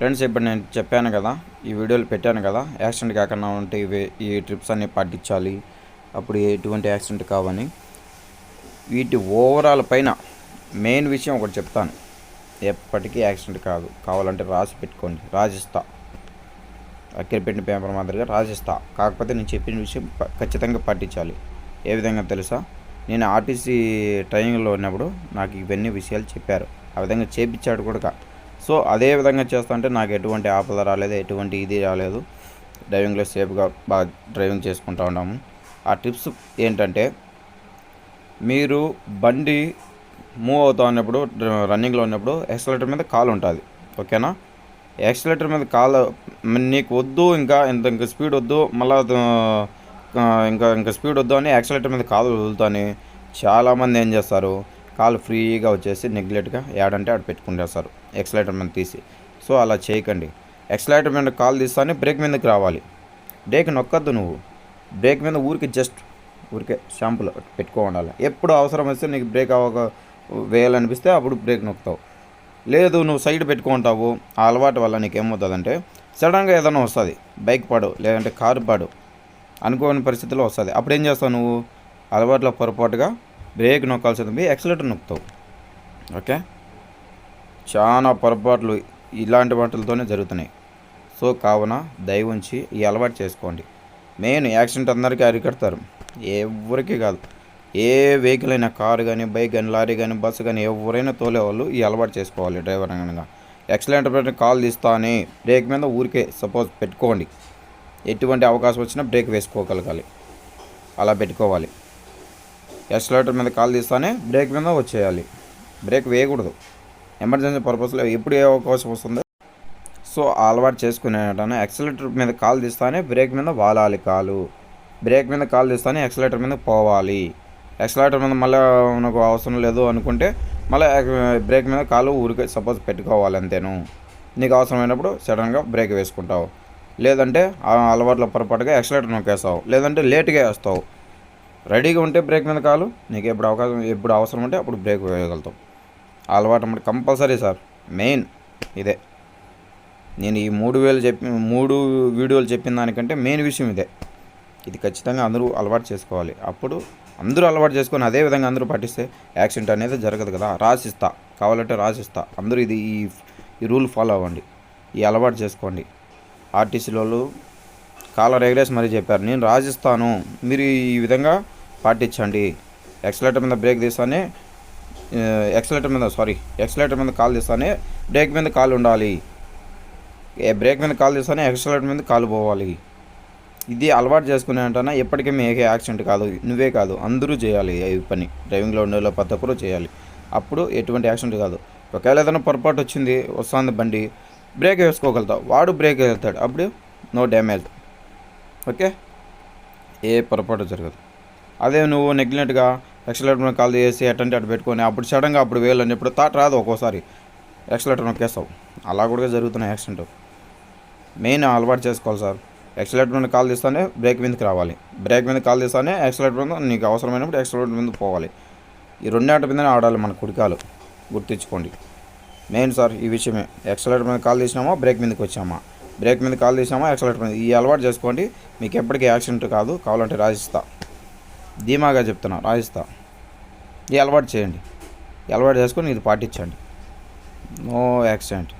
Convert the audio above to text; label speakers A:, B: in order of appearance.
A: Friends ఇప్పుడు నేను చెప్పాను కదా ఈ వీడియోలు పెట్టాను కదా యాక్సిడెంట్ కాకుండా ఉంటే ఇవి ఈ ట్రిప్స్ అన్నీ పాటించాలి. అప్పుడు ఎటువంటి యాక్సిడెంట్ కావని. వీటి ఓవరాల్ పైన మెయిన్ విషయం ఒకటి చెప్తాను. ఎప్పటికీ యాక్సిడెంట్ కాదు. కావాలంటే రాసి పెట్టుకోండి. రాజిస్తా అక్కడ పెట్టిన పేపర్ మాదిరిగా రాసిస్తా కాకపోతే నేను చెప్పిన విషయం ఖచ్చితంగా పాటించాలి. ఏ విధంగా తెలుసా? నేను ఆర్టీసీ ట్రైనింగ్లో ఉన్నప్పుడు నాకు ఇవన్నీ విషయాలు చెప్పారు. ఆ విధంగా చేపించాడు కూడా సో అదే విధంగా చేస్తా అంటే నాకు ఎటువంటి ఆపద రాలేదు ఎటువంటి ఇది రాలేదు. డ్రైవింగ్లో సేఫ్గా బాగా డ్రైవింగ్ చేసుకుంటూ ఉన్నాము. ఆ టిప్స్ ఏంటంటే మీరు బండి మూవ్ అవుతా ఉన్నప్పుడు రన్నింగ్లో ఉన్నప్పుడు ఎక్సలేటర్ మీద కాల్ ఉంటుంది ఓకేనా? ఎక్సలేటర్ మీద కాలు నీకు వద్దు ఇంకా ఇంత ఇంకా స్పీడ్ వద్దు మళ్ళీ ఇంకా ఇంకా స్పీడ్ వద్దు అని యాక్సిలేటర్ మీద కాలు వదులుతాని చాలామంది ఏం చేస్తారు కాలు ఫ్రీగా వచ్చేసి నెగ్లెట్గా యాడంటే ఆడ పెట్టుకుంటేస్తారు ఎక్సలేటర్ మీద తీసి. సో అలా చేయకండి. ఎక్సలేటర్ మీద కాలు తీస్తానే బ్రేక్ మీదకి రావాలి. బ్రేక్ నొక్కద్దు నువ్వు. బ్రేక్ మీద ఊరికి జస్ట్ ఊరికే షాంపులు పెట్టుకో ఉండాలి ఎప్పుడు అవసరం వస్తే నీకు బ్రేక్ అవ్వక వేయాలనిపిస్తే అప్పుడు బ్రేక్ నొక్కుతావు. లేదు నువ్వు సైడ్ పెట్టుకుంటావు. ఆ అలవాటు వల్ల నీకు ఏమవుతుందంటే సడన్గా ఏదైనా వస్తుంది. బైక్ పాడు లేదంటే కారు పాడు అనుకోని పరిస్థితిలో వస్తుంది. అప్పుడు ఏం చేస్తావు నువ్వు? అలవాట్లో పొరపాటుగా బ్రేక్ నొక్కాల్సింది ఉంది ఎక్సలేటర్ నొక్కుతావు. ఓకే? చాలా పొరపాట్లు ఇలాంటి వాటితోనే జరుగుతున్నాయి. సో కావున దయ ఉంచి ఈ అలవాటు చేసుకోండి. మెయిన్ యాక్సిడెంట్ అందరికీ అరికడతారు. ఎవరికి కాదు. ఏ వెహికల్ అయినా కారు కానీ బైక్ కానీ లారీ కానీ బస్సు కానీ ఎవరైనా తోలేవాళ్ళు ఈ అలవాటు చేసుకోవాలి డ్రైవర్ అనగా. ఎక్సలెంటర్ పెట్టి కాల్ తీస్తానే. బ్రేక్ మీద ఊరికే సపోజ్ పెట్టుకోండి. ఎటువంటి అవకాశం వచ్చినా బ్రేక్ వేసుకోగలగాలి. అలా పెట్టుకోవాలి. ఎక్సలేటర్ మీద కాల్ తీస్తానే బ్రేక్ మీద వచ్చేయాలి. బ్రేక్ వేయకూడదు. ఎమర్జెన్సీ పర్పస్లో ఎప్పుడు ఏ అవకాశం వస్తుందో. సో అలవాటు చేసుకునేటాను ఎక్సలేటర్ మీద కాల్ తీస్తానే బ్రేక్ మీద వాలాలి కాలు. బ్రేక్ మీద కాల్ తీస్తానే ఎక్సలేటర్ మీద పోవాలి. ఎక్సలేటర్ మీద మళ్ళీ నాకు అవసరం లేదు అనుకుంటే మళ్ళీ బ్రేక్ మీద కాలు ఊరికే సపోజ్ పెట్టుకోవాలి అంతేను. నీకు అవసరమైనప్పుడు సడన్గా బ్రేక్ వేసుకుంటావు. లేదంటే అలవాట్ల పొరపాటుగా ఎక్సలేటర్ నొక్కేస్తావు. లేదంటే లేట్గా వేస్తావు. రెడీగా ఉంటే బ్రేక్ మీద కాలు. నీకు ఎప్పుడు అవకాశం ఎప్పుడు అవసరం ఉంటే అప్పుడు బ్రేక్ వేయగలుగుతాం. అలవాటు అంటే కంపల్సరీ సార్ మెయిన్ ఇదే. నేను ఈ మూడు వేలు చెప్పి మూడు వీడియోలు చెప్పిన దానికంటే మెయిన్ విషయం ఇదే. ఇది ఖచ్చితంగా అందరూ అలవాటు చేసుకోవాలి. అప్పుడు అందరూ అలవాటు చేసుకొని అదే విధంగా అందరూ పాటిస్తే యాక్సిడెంట్ అనేది జరగదు కదా. రాసిస్తా. కావాలంటే రాసిస్తా. అందరూ ఇది ఈ ఈ రూల్ ఫాలో అవ్వండి. ఈ అలవాటు చేసుకోండి. ఆర్టీసీలో కాలర్ ఎగరేసి మరీ చెప్పారు. నేను రాజిస్తాను మీరు ఈ విధంగా పాటించండి. ఎక్సలేటర్ మీద బ్రేక్ తీస్తానే ఎక్సలేటర్ మీద సారీ ఎక్సలేటర్ మీద కాలు తీస్తానే బ్రేక్ మీద కాలు ఉండాలి. బ్రేక్ మీద కాలు తీస్తానే ఎక్సలేటర్ మీద కాలు పోవాలి. ఇది అలవాటు చేసుకునే అంటేనే ఎప్పటికీ మీకే యాక్సిడెంట్ కాదు నువ్వే కాదు అందరూ చేయాలి ఈ పని. డ్రైవింగ్లో ఉండేలో వాళ్ళు ప్రతి ఒక్కరూ చేయాలి. అప్పుడు ఎటువంటి యాక్సిడెంట్ కాదు. ఒకవేళ ఏదైనా పొరపాటు వచ్చింది వస్తుంది బండి బ్రేక్ వేసుకోగలుగుతావు. వాడు బ్రేక్ వెళ్తాడు. అప్పుడు నో డ్యామేజ్ ఓకే? ఏ పొరపాటు జరగదు. అదే నువ్వు నెగ్లెంట్గా ఎక్సలేటర్ కాల్ చేసి అటంటే అటు పెట్టుకొని అప్పుడు సడన్గా అప్పుడు వేయాలని ఇప్పుడు థాట్ రాదు ఒక్కోసారి. ఎక్సలేటర్ నొక్కేస్తావు. అలా కూడా జరుగుతున్నాయి యాక్సిడెంట్ మెయిన్ అలవాటు చేసుకోవాలి సార్. ఎక్సలేటర్ మీద కాల్ తీస్తానే బ్రేక్ మీదకి రావాలి. బ్రేక్ మీద కాల్ తీస్తానే ఎక్సలేటర్ మీద నీకు అవసరమైనప్పుడు ఎక్సలేటర్ మీద పోవాలి. ఈ రెండాటి మీదనే ఆడాలి మన కుడికాలు. గుర్తించుకోండి. మెయిన్ సార్ ఈ విషయమే. ఎక్సలేటర్ మీద కాల్ తీసినామా బ్రేక్ మీదకి వచ్చామా? బ్రేక్ మీద కాల్ తీసామా ఎక్సలేటర్ మీద. ఈ అలవాటు చేసుకోండి. మీకు ఎప్పటికీ యాక్సిడెంట్ కాదు. కావాలంటే రాజిస్తా. ధీమాగా చెప్తున్నా రాజిస్తా. ఈ అలవాటు చేయండి. అలవాటు చేసుకొని ఇది పాటించండి. No accident.